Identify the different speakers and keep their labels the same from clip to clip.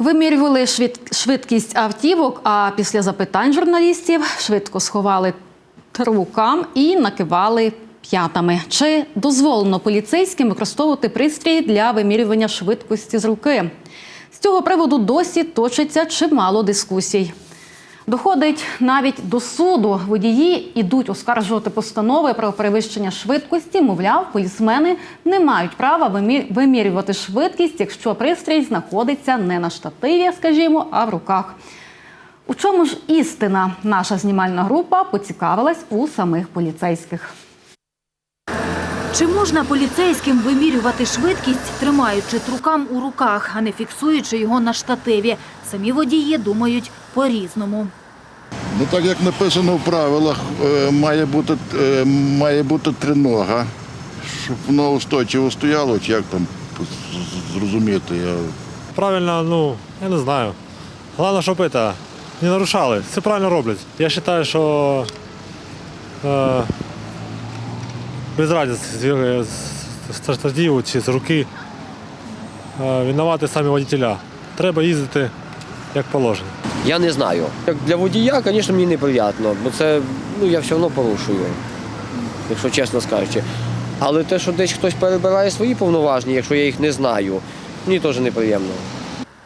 Speaker 1: Вимірювали швид- швидкість автівок, а після запитань журналістів швидко сховали рукам і накивали п'ятами. Чи дозволено поліцейським використовувати пристрій для вимірювання швидкості з руки? З цього приводу досі точиться чимало дискусій. Доходить навіть до суду. Водії ідуть оскаржувати постанови про перевищення швидкості. Мовляв, полісмени не мають права вимі- вимірювати швидкість, якщо пристрій знаходиться не на штативі, скажімо, а в руках. У чому ж істина? Наша знімальна група поцікавилась у самих поліцейських.
Speaker 2: Чи можна поліцейським вимірювати швидкість, тримаючи трукам у руках, а не фіксуючи його на штативі? Самі водії думають по-різному.
Speaker 3: Ну так як написано в правилах, е, має бути, е, має бути тринога, щоб воно устойчиво стояло, чи як там зрозуміти. Я...
Speaker 4: Правильно, ну, я не знаю. Головне, щоб это, не нарушали. Все правильно роблять. Я вважаю, що е, без разниці, з, з чи з руки е, винувати самі водителя. Треба їздити як положено.
Speaker 5: Я не знаю. Як для водія, звісно, мені неприємно, бо це ну, я все одно порушую, якщо чесно скажучи. Але те, що десь хтось перебирає свої повноваження, якщо я їх не знаю, мені теж неприємно.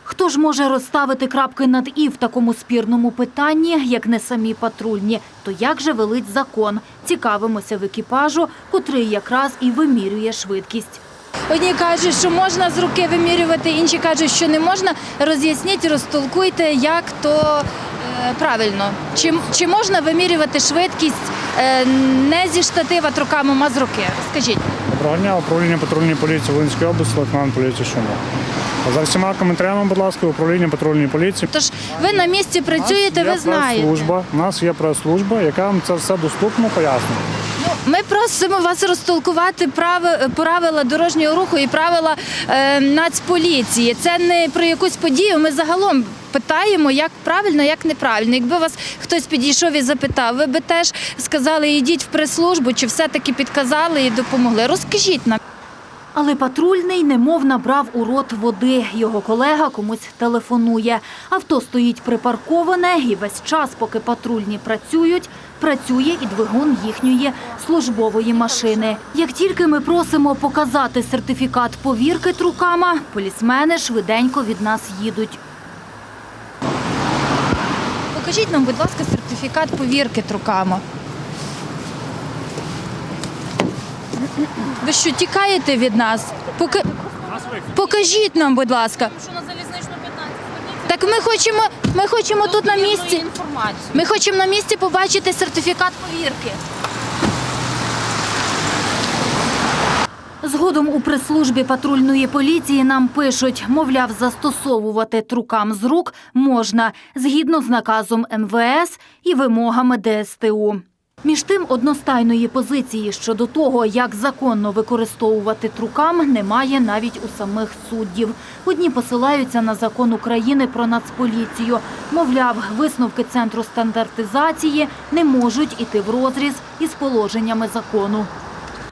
Speaker 2: Хто ж може розставити крапки над «і» в такому спірному питанні, як не самі патрульні? То як же велить закон? Цікавимося в екіпажу, котрий якраз і вимірює швидкість.
Speaker 6: Одні кажуть, що можна з руки вимірювати, інші кажуть, що не можна. Роз'ясніть, розтолкуйте, як то е, правильно. Чи, чи можна вимірювати швидкість е, не зі штатива руками, а з руки? Скажіть.
Speaker 7: Доброго дня, управління патрульної поліції Волинської області, лейтенант поліції Шумов. За всіма коментарями, будь ласка, управління патрульної поліції.
Speaker 6: Тож ви на місці працюєте, ви знаєте.
Speaker 7: У нас є прес-служба, яка вам це все доступно пояснює.
Speaker 6: Ми просимо вас розтолкувати правила дорожнього руху і правила е, нацполіції. Це не про якусь подію. Ми загалом питаємо, як правильно, як неправильно. Якби вас хтось підійшов і запитав, ви би теж сказали, йдіть в прес-службу, чи все-таки підказали і допомогли. Розкажіть нам.
Speaker 2: Але патрульний немов набрав у рот води. Його колега комусь телефонує. Авто стоїть припарковане і весь час, поки патрульні працюють, працює і двигун їхньої службової машини. Як тільки ми просимо показати сертифікат повірки трукама, полісмени швиденько від нас їдуть.
Speaker 6: Покажіть нам, будь ласка, сертифікат повірки трукамо. Ви що, тікаєте від нас? Пока... Покажіть нам, будь ласка. Так ми хочемо, ми хочемо тут на місці. Ми хочемо на місці побачити сертифікат повірки.
Speaker 2: Згодом у прес-службі патрульної поліції нам пишуть, мовляв, застосовувати трукам з рук можна згідно з наказом МВС і вимогами ДСТУ. Між тим, одностайної позиції щодо того, як законно використовувати трукам, немає навіть у самих суддів. Одні посилаються на закон України про нацполіцію. Мовляв, висновки центру стандартизації не можуть іти в розріз із положеннями закону.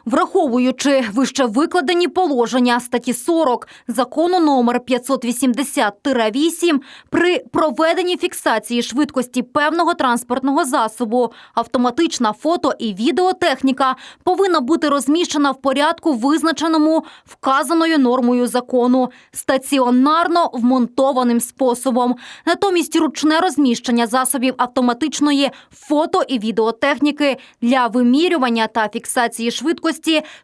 Speaker 2: Враховуючи вище викладені положення статті 40 закону номер 580-8, при проведенні фіксації швидкості певного транспортного засобу автоматична фото і відеотехніка повинна бути розміщена в порядку, визначеному вказаною нормою закону, стаціонарно вмонтованим способом. Натомість ручне розміщення засобів автоматичної фото і відеотехніки для вимірювання та фіксації швидкості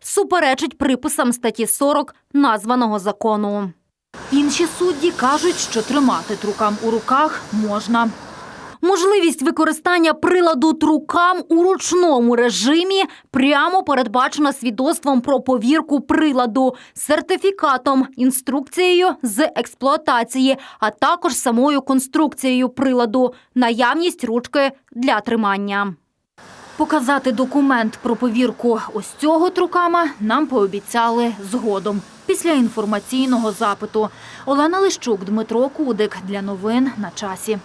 Speaker 2: суперечить приписам статті 40 названого закону. Інші судді кажуть, що тримати трукам у руках можна. Можливість використання приладу трукам у ручному режимі прямо передбачена свідоцтвом про повірку приладу, сертифікатом, інструкцією з експлуатації, а також самою конструкцією приладу, наявність ручки для тримання. Показати документ про повірку ось цього трукама нам пообіцяли згодом. Після інформаційного запиту Олена Лищук, Дмитро Кудик для новин на часі.